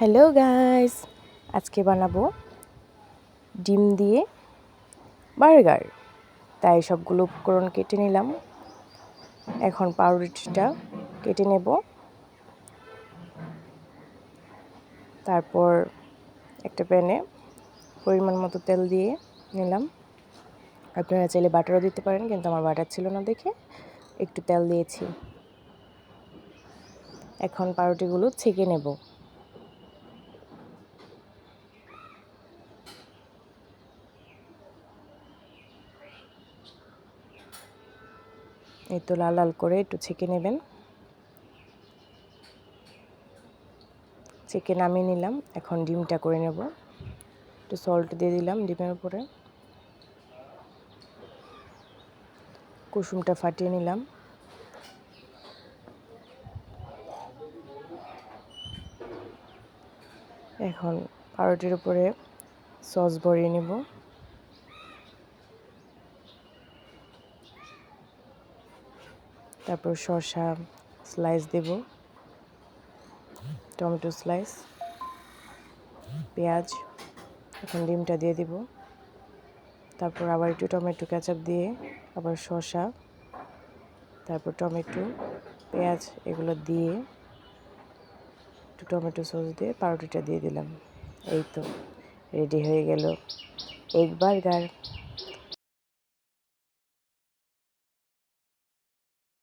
Hello guys আজকে বানাবো ডিম দিয়ে বার্গার। তাই সবগুলো উপকরণ কেটে নিলাম। এখন পাউরুটিটা কেটে নেব। তারপর একটা প্যানে পরিমাণ মতো তেল দিয়ে নিলাম। আপনারা চাইলে বাটারও দিতে পারেন, কিন্তু আমার বাটার ছিল না দেখে একটু তেল দিয়েছি। এখন পাউরুটিগুলো ছেঁকে নেব। এই তো লাল লাল করে একটু ছেঁকে নেবেন। ছেঁকে নামিয়ে নিলাম, এখন ডিমটা করে নেব। একটু সল্ট দিয়ে দিলাম ডিমের উপরে। কুসুমটা ফাটিয়ে নিলাম। এখন পাউরুটির উপরে সস ভরিয়ে নেব। তারপর শসা স্লাইস দেব। টমেটো স্লাইস পেঁয়াজ, এখন ডিমটা দিয়ে দিব। তারপর আবার একটু টমেটো কেচাপ দিয়ে আবার শসা, তারপর টমেটো, পেঁয়াজ এগুলো দিয়ে একটু টমেটো সস দিয়ে পাউরুটিটা দিয়ে দিলাম। এই তো রেডি হয়ে গেল। Egg burger